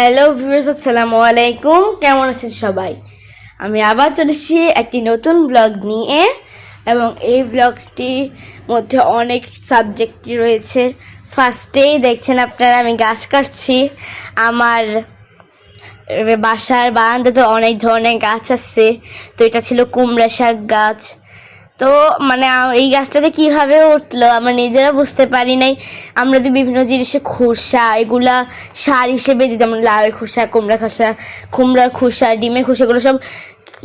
Hello viewers আসসালামু আলাইকুম। কেমন আছেন সবাই? আমি আবার চলে এসেছি একটি নতুন ব্লগ নিয়ে এবং এই ব্লগটির মধ্যে অনেক সাবজেক্ট রয়েছে। ফার্স্টেই দেখছেন আপনারা, আমি গাছ কাটছি। আমার বাসার বারান্দাতে অনেক ধরনের গাছ আছে। তো এটা ছিল কুমড়া শাক গাছ তো মানে এই গাছটাতে কীভাবে উঠল আমরা নিজেরা বুঝতে পারি নাই। আমরা তো বিভিন্ন জিনিসে খোসা, এগুলা সার হিসেবে যেমন লাউয়ের খোসা, কুমড়া খোসা কুমড়ার খোসা, ডিমের খোসাগুলো সব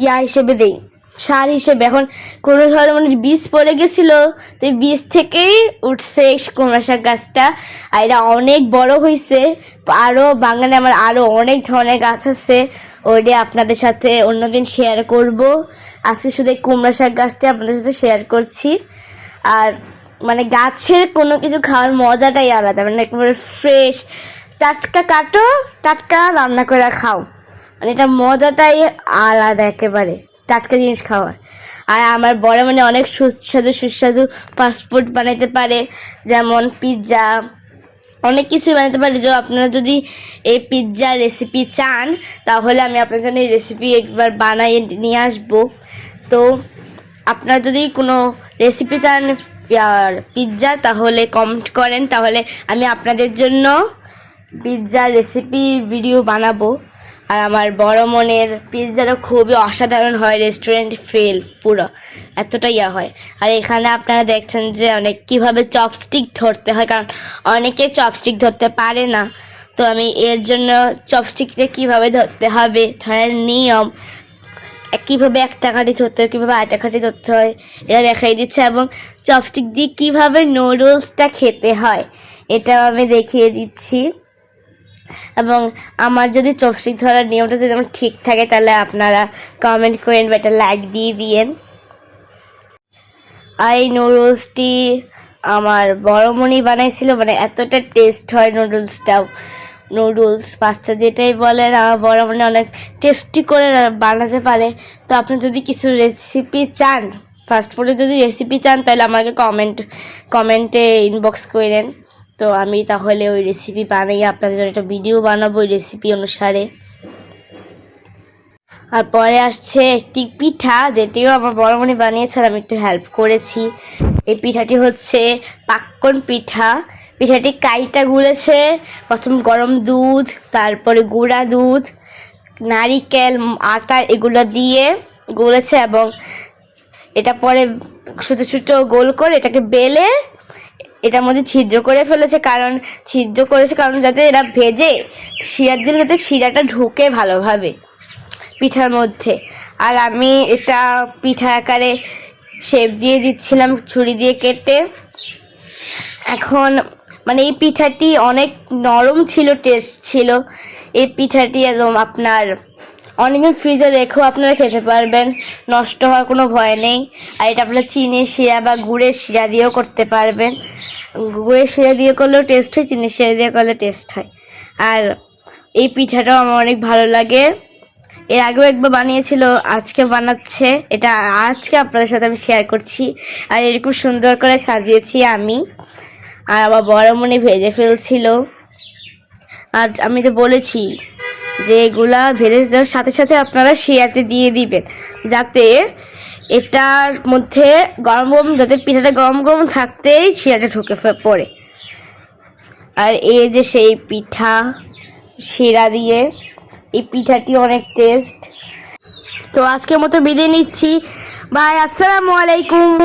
ইয়া হিসেবে দেই। সার হিসেবে। এখন কোনো ধরনের মানে বীজ পড়ে গেছিল, তো বীজ থেকেই উঠছে কুমড়া শাক গাছটা। আর এটা অনেক বড় হয়েছে আরও বাগানে আমার আরও অনেক ধরনের গাছ আছে। ওইটা আপনাদের সাথে অন্যদিন শেয়ার করব। আজকে শুধু এই কুমড়া শাক গাছটা আপনাদের সাথে শেয়ার করছি। আর মানে গাছের কোনো কিছু খাওয়ার মজাটাই আলাদা মানে একেবারে ফ্রেশ টাটকা কাটো, টাটকা রান্না করে খাও। মানে এটা মজাটাই আলাদা একেবারে, টাটকা জিনিস খাওয়ার। আর আমার বড় মানে অনেক সুস্বাদু সুস্বাদু ফাস্টফুড বানাইতে পারে, যেমন পিৎজা অনেক কিছুই বানাতে পারি। যে আপনারা যদি এই পিৎজার রেসিপি চান, তাহলে আমি আপনার জন্য এই রেসিপি একবার বানাই নিয়ে আসব। তো আপনারা যদি কোনো রেসিপি চান পিৎজা তাহলে কমেন্ট করেন। তাহলে আমি আপনাদের জন্য পিৎজার রেসিপি ভিডিও বানাবো। আর আমার বড় মনের পিৎজাটা খুবই অসাধারণ হয় রেস্টুরেন্ট ফেল পুরো, এতটা ইয়া হয়। আর এখানে আপনারা দেখছেন যে অনেক কীভাবে চপস্টিক ধরতে হয়, কারণ অনেকে চপস্টিক ধরতে পারে না। তো আমি এর জন্য চপস্টিকটা কীভাবে ধরতে হবে, ধরার নিয়ম, কীভাবে একটা কাঠি ধরতে হয়, কীভাবে আটা কাঠি ধরতে হয়, এটা দেখাই দিচ্ছে। এবং চপস্টিক দিয়ে কীভাবে নুডলসটা খেতে হয়, এটাও আমি দেখিয়ে দিচ্ছি। এবং আমার যদি চপস্টিক ধরার নিয়মটা যদি আমার ঠিক থাকে, তাহলে আপনারা কমেন্ট করেন বা একটা লাইক দিয়ে দিয়েন। আর এই নুডলসটি আমার বড়মণি বানাইছিল মানে এতটা টেস্ট হয় নুডলসটাও নুডলস পাস্তা যেটাই বলেন, আমার বড়মণি অনেক টেস্টি করে বানাতে পারে। তো আপনি যদি কিছু রেসিপি চান ফাস্টফুডের যদি রেসিপি চান, তাহলে আমাকে কমেন্ট কমেন্টে ইনবক্স করেন তো আমি তাহলে ওই রেসিপি বানিয়ে আপনাদের জন্য একটা ভিডিও বানাবো ওই রেসিপি অনুসারে। আর পরে আসছে একটি পিঠা, যেটিও আমার বড় মনে বানিয়েছে আর আমি একটু হেল্প করেছি। এই পিঠাটি হচ্ছে পাক্কন পিঠা। পিঠাটি কাইটা গুলেছে, প্রথম গরম দুধ, তারপরে গুঁড়া দুধ, নারিকেল, আটা এগুলো দিয়ে গুলেছে এবং এটা পরে ছোটো ছোটো গোল করে এটাকে বেলে এটার মধ্যে ছিদ্র করে ফেলেছে, কারণ ছিদ্র করেছে কারণ যাতে এরা ভেজে শিরার দিলে যাতে শিরাটা ঢুকে ভালোভাবে পিঠার মধ্যে। আর আমি এটা পিঠা আকারে শেপ দিয়ে দিচ্ছিলাম, ছুরি দিয়ে কেটে। এখন মানে এই পিঠাটি অনেক নরম ছিল টেস্ট ছিল। এই পিঠাটি একদম আপনার অনেকদিন ফ্রিজে রেখেও আপনারা খেতে পারবেন। নষ্ট হওয়ার কোনো ভয় নেই। আর এটা আপনারা চিনি, শিরা বা গুড়ের শিরা দিয়েও করতে পারবেন। গুড়ের শিরা দিয়ে করলেও টেস্ট হয় চিনি শিরা দিয়ে করলে টেস্ট হয়। আর এই পিঠাটাও আমার অনেক ভালো লাগে। এর আগেও একবার বানিয়েছিল আজকে বানাচ্ছে। এটা আজকে আপনাদের সাথে আমি শেয়ার করছি। আর এরকম সুন্দর করে সাজিয়েছি আমি। আর আমার বড় মনে ভেজে ফেলছিল। আর আমি তো বলেছি যে এগুলা দেওয়ার সাথে সাথে আপনারা শিয়াতে দিয়ে দিবেন। যাতে এটার মধ্যে গরম গরম, যাতে পিঠাটা গরম গরম থাকতেই শিরাটা ঢুকে পড়ে। আর এই যে সেই পিঠা, শিরা দিয়ে, এই পিঠাটি অনেক টেস্ট তো আজকের মতো বিদায় নিচ্ছি। ভাই, আসসালামু আলাইকুম।